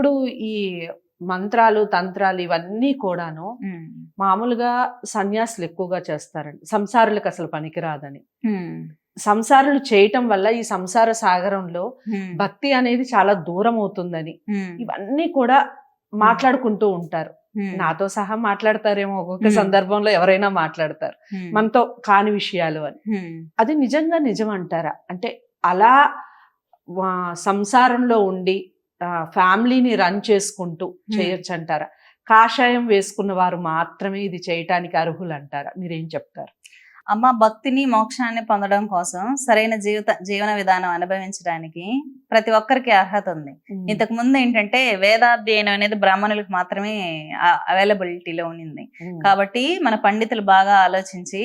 ఇప్పుడు ఈ మంత్రాలు తంత్రాలు ఇవన్నీ కూడాను మామూలుగా సన్యాసులు ఎక్కువగా చేస్తారండి. సంసారులకు అసలు పనికిరాదని. సంసారులు చేయటం వల్ల ఈ సంసార సాగరంలో భక్తి అనేది చాలా దూరం అవుతుందని. ఇవన్నీ కూడా మాట్లాడుకుంటూ ఉంటారు. నాతో సహా మాట్లాడతారేమో ఒక్కొక్క. సందర్భంలో ఎవరైనా మాట్లాడతారు. మనతో కాని విషయాలు అని. అది నిజంగా నిజం అంటారా అంటే అలా సంసారంలో ఉండి ఫ్యామిలీని రన్ చేసుకుంటూ చేయొచ్చు అంటారా కాషాయం వేసుకున్న వారు మాత్రమే ఇది చేయటానికి అర్హులు అంటారా మీరేం చెప్తారు? అమ్మ భక్తిని మోక్షాన్ని పొందడం కోసం సరైన జీవిత జీవన విధానం అనుభవించడానికి ప్రతి ఒక్కరికి అర్హత ఉంది. ఇంతకు ముందు ఏంటంటే వేదాధ్యయనం అనేది బ్రాహ్మణులకు మాత్రమే అవైలబిలిటీలో ఉన్నింది ఉమ్. కాబట్టి మన పండితులు బాగా ఆలోచించి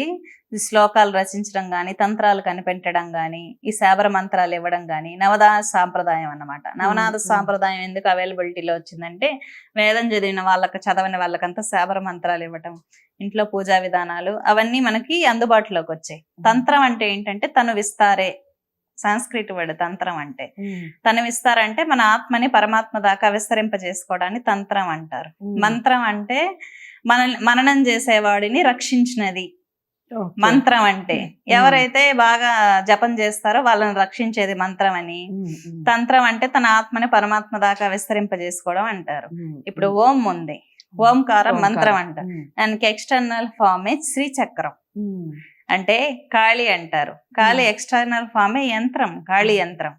శ్లోకాలు రచించడం గాని తంత్రాలు కనిపెట్టడం గాని ఈ శాబర మంత్రాలు ఇవ్వడం గాని నవనాథ సాంప్రదాయం అన్నమాట నవనాథ. సాంప్రదాయం ఎందుకు అవైలబిలిటీలో వచ్చిందంటే వేదం చదివిన వాళ్ళకి చదవని వాళ్ళకంతా శాబర మంత్రాలు ఇవ్వటం ఇంట్లో పూజా విధానాలు అవన్నీ మనకి అందుబాటులోకి వచ్చాయి తంత్రం అంటే ఏంటంటే తను విస్తారే సంస్కృత వర్డ్ తంత్రం అంటే. తను విస్తారంటే మన ఆత్మని పరమాత్మ దాకా విస్తరింపజేసుకోవడాన్ని తంత్రం అంటారు. మంత్రం అంటే మన మననం చేసేవాడిని రక్షించినది. మంత్రం అంటే. మ్మ్. ఎవరైతే బాగా జపం చేస్తారో వాళ్ళని రక్షించేది మంత్రం అని ఉమ్, తంత్రం అంటే తన ఆత్మని పరమాత్మ దాకా విస్తరింపజేసుకోవడం అంటారు. ఇప్పుడు ఓం ఉంది. ఓంకారం. మంత్రం అంటారు దానికి ఎక్స్టర్నల్ ఫామ్ శ్రీ చక్రం అంటే కాళి అంటారు. కాళి. ఎక్స్టర్నల్ ఫామే యంత్రం కాళి యంత్రం.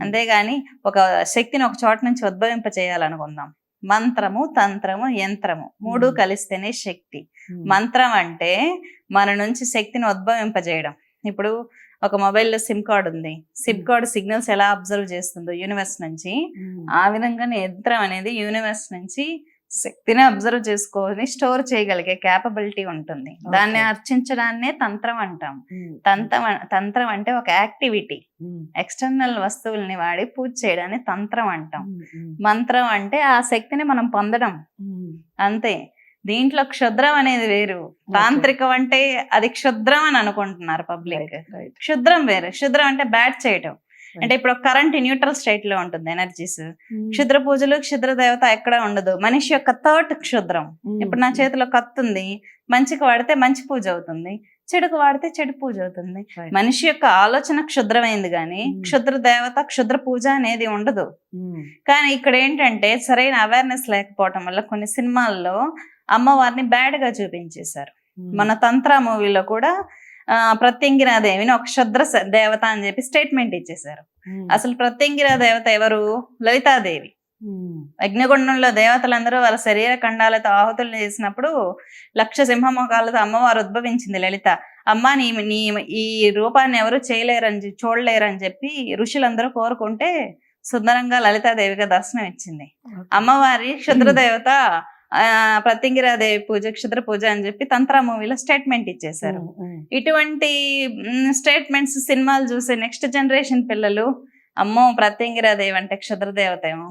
అంతేగాని ఒక శక్తిని ఒక చోట నుంచి ఉద్భవింప చేయాలనుకుందాం మంత్రము తంత్రము యంత్రము మూడు. కలిస్తేనే శక్తి. మంత్రం అంటే మన నుంచి శక్తిని ఉద్భవింపజేయడం. ఇప్పుడు ఒక మొబైల్లో సిమ్ కార్డ్ ఉంది. సిమ్. కార్డ్ సిగ్నల్స్ ఎలా అబ్జర్వ్ చేస్తుందో యూనివర్స్ నుంచి. ఆ విధంగానే యంత్రం అనేది యూనివర్స్ నుంచి శక్తిని అబ్జర్వ్ చేసుకొని స్టోర్ చేయగలిగే క్యాపబిలిటీ ఉంటుంది. దాన్ని. అర్చించడాన్నే తంత్రం అంటాం. తంత్రం తంత్రం అంటే ఒక యాక్టివిటీ ఎక్స్టర్నల్ వస్తువుల్ని వాడి పూజ చేయడాన్ని తంత్రం అంటాం. మంత్రం అంటే ఆ శక్తిని మనం పొందడం. అంతే. దీంట్లో క్షుద్రం అనేది వేరు. తాంత్రికం అంటే అది క్షుద్రం అని అనుకుంటున్నారు పబ్లిక్. క్షుద్రం వేరు. క్షుద్రం అంటే బ్యాడ్ చేయటం. అంటే ఇప్పుడు కరెంట్ న్యూట్రల్ స్టేట్లో ఉంటుంది ఎనర్జీస్ ఉమ్, క్షుద్ర పూజలు క్షుద్ర దేవత ఎక్కడ ఉండదు. మనిషి యొక్క థాట్ క్షుద్రం. ఉమ్, ఇప్పుడు నా చేతిలో కత్తి ఉంది మంచికి వాడితే మంచి పూజ అవుతుంది చెడుకు వాడితే చెడు పూజ అవుతుంది. మనిషి యొక్క ఆలోచన క్షుద్రమైంది కానీ Hmm. క్షుద్ర దేవత క్షుద్ర పూజ అనేది ఉండదు. కానీ ఇక్కడ ఏంటంటే సరైన అవేర్నెస్ లేకపోవటం వల్ల కొన్ని సినిమాల్లో అమ్మవారిని బ్యాడ్గా చూపించేశారు. మన తంత్ర మూవీలో కూడా ప్రత్యంగిరాదేవిని ఒక క్షుద్ర దేవత అని చెప్పి స్టేట్మెంట్ ఇచ్చేశారు. అసలు ప్రత్యంగిరా దేవత ఎవరు? లలితాదేవి. అగ్నిగుండంలో దేవతలందరూ వాళ్ళ శరీర ఖండాలతో ఆహుతులు చేసినప్పుడు లక్ష సింహముఖాలతో అమ్మవారు ఉద్భవించింది లలిత. అమ్మ నీ నీ ఈ రూపాన్ని ఎవరు చేయలేరని చూడలేరని చెప్పి ఋషులందరూ కోరుకుంటే సుందరంగా లలితాదేవిగా దర్శనం ఇచ్చింది. అమ్మవారి క్షుద్ర ప్రత్యంగిరాదేవి పూజ క్షుద్ర పూజ అని చెప్పి తంత్ర మూవీలో స్టేట్మెంట్ ఇచ్చేశారు. ఇటువంటి స్టేట్మెంట్స్ సినిమాలు చూసే నెక్స్ట్ జనరేషన్ పిల్లలు అమ్మో ప్రత్యంగిరాదేవి అంటే క్షుద్ర దేవత ఏమో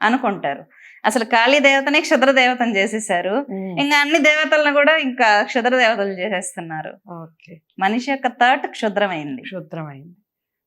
అనుకుంటారు. అసలు కాళీ దేవతనే క్షుద్ర దేవతను చేసేసారు ఇంకా అన్ని దేవతలను కూడా ఇంకా క్షుద్ర దేవతలు చేసేస్తున్నారు. ఓకే. మనిషి యొక్క థాట్ క్షుద్రమైంది. క్షుద్రమైంది.